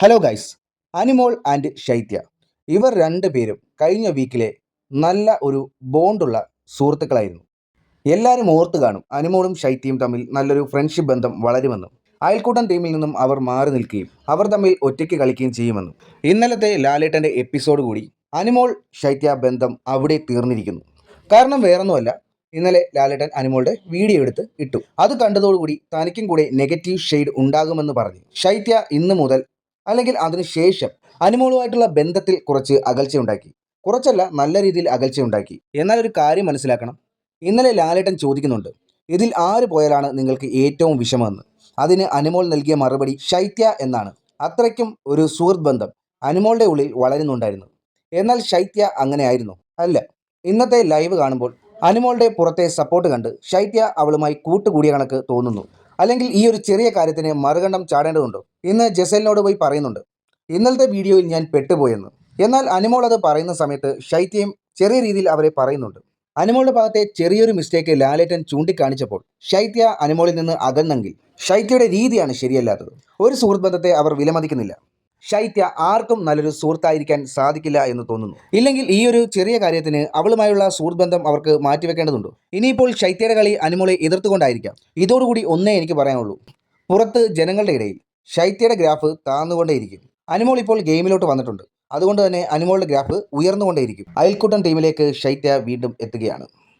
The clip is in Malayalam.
ഹലോ ഗൈസ് അനിമോൾ ആൻഡ് ശൈത്യ ഇവർ രണ്ടുപേരും കഴിഞ്ഞ വീക്കിലെ നല്ല ഒരു ബോണ്ടുള്ള സുഹൃത്തുക്കളായിരുന്നു. എല്ലാവരും ഓർത്ത് കാണും അനിമോളും ശൈത്യയും തമ്മിൽ നല്ലൊരു ഫ്രണ്ട്ഷിപ്പ് ബന്ധം വളരുമെന്നും. അയൽക്കൂട്ടം ടീമിൽ നിന്നും അവർ മാറി നിൽക്കുകയും അവർ തമ്മിൽ ഒറ്റയ്ക്ക് കളിക്കുകയും ചെയ്യുമെന്നും. ഇന്നലത്തെ ലാലേട്ടന്റെ എപ്പിസോഡ് കൂടി അനിമോൾ ശൈത്യ ബന്ധം അവിടെ തീർന്നിരിക്കുന്നു. കാരണം വേറൊന്നുമല്ല ഇന്നലെ ലാലേട്ടൻ അനിമോളുടെ വീഡിയോ എടുത്ത് ഇട്ടു. അത് കണ്ടതോടുകൂടി തനിക്കും കൂടെ നെഗറ്റീവ് ഷെയ്ഡ് ഉണ്ടാകുമെന്ന് പറഞ്ഞു. ശൈത്യ ഇന്ന് മുതൽ അല്ലെങ്കിൽ അതിനുശേഷം അനുമോളുമായിട്ടുള്ള ബന്ധത്തിൽ കുറച്ച് അകൽച്ചയുണ്ടാക്കി കുറച്ചല്ല നല്ല രീതിയിൽ അകൽച്ചയുണ്ടാക്കി എന്നാൽ ഒരു കാര്യം മനസ്സിലാക്കണം. ഇന്നലെ ലാലേട്ടൻ ചോദിക്കുന്നുണ്ട് ഇതിൽ ആര് പോയാലാണ് നിങ്ങൾക്ക് ഏറ്റവും വിഷമമെന്ന്? അതിന് അനുമോൾ നൽകിയ മറുപടി ശൈത്യ എന്നാണ്. അത്രയ്ക്കും ഒരു സുഹൃത്ത് ബന്ധം അനുമോളുടെ ഉള്ളിൽ വളരുന്നുണ്ടായിരുന്നു. എന്നാൽ ശൈത്യ അങ്ങനെയായിരുന്നു അല്ല. ഇന്നത്തെ ലൈവ് കാണുമ്പോൾ അനുമോളുടെ പുറത്തെ സപ്പോർട്ട് കണ്ട് ശൈത്യ അവളുമായി കൂട്ടുകൂടിയ കണക്ക് തോന്നുന്നു. അല്ലെങ്കിൽ ഈ ഒരു ചെറിയ കാര്യത്തിന് മറുകണ്ഠം ചാടേണ്ടതുണ്ടോ? ഇന്ന് ജസലിനോട് പോയി പറയുന്നുണ്ട്. ഇന്നലത്തെ വീഡിയോയിൽ ഞാൻ പെട്ടുപോയെന്ന്. എന്നാൽ അനുമോൾ അത് പറയുന്ന സമയത്ത് ശൈത്യം ചെറിയ രീതിയിൽ അവരെ പറയുന്നുണ്ട്. അനുമോളുടെ ഭാഗത്തെ ചെറിയൊരു മിസ്റ്റേക്ക് ലാലേറ്റൻ ചൂണ്ടിക്കാണിച്ചപ്പോൾ ശൈത്യ അനുമോളിൽ നിന്ന് അകന്നെങ്കിൽ ശൈത്യയുടെ രീതിയാണ് ശരിയല്ലാത്തത്. ഒരു സുഹൃത്ത് ബന്ധത്തെ അവർ വിലമതിക്കുന്നില്ല. ശൈത്യ ആർക്കും നല്ലൊരു സുഹൃത്തായിരിക്കാൻ സാധിക്കില്ല എന്ന് തോന്നുന്നു. ഇല്ലെങ്കിൽ ഈ ഒരു ചെറിയ കാര്യത്തിന് അവളുമായുള്ള സുഹൃത്ത് ബന്ധം അവർക്ക് മാറ്റിവെക്കേണ്ടതുണ്ടോ? ഇനിയിപ്പോൾ ശൈത്യയുടെ കളി അനുമോളെ എതിർത്തുകൊണ്ടായിരിക്കാം. ഇതോടുകൂടി ഒന്നേ എനിക്ക് പറയാനുള്ളൂ. പുറത്ത് ജനങ്ങളുടെ ഇടയിൽ ശൈത്യയുടെ ഗ്രാഫ് താന്നുകൊണ്ടേയിരിക്കും. അനുമോൾ ഇപ്പോൾ ഗെയിമിലോട്ട് വന്നിട്ടുണ്ട്. അതുകൊണ്ട് തന്നെ അനുമോളുടെ ഗ്രാഫ് ഉയർന്നുകൊണ്ടേയിരിക്കും. അയൽക്കൂട്ടം ടീമിലേക്ക് ശൈത്യ വീണ്ടും എത്തുകയാണ്.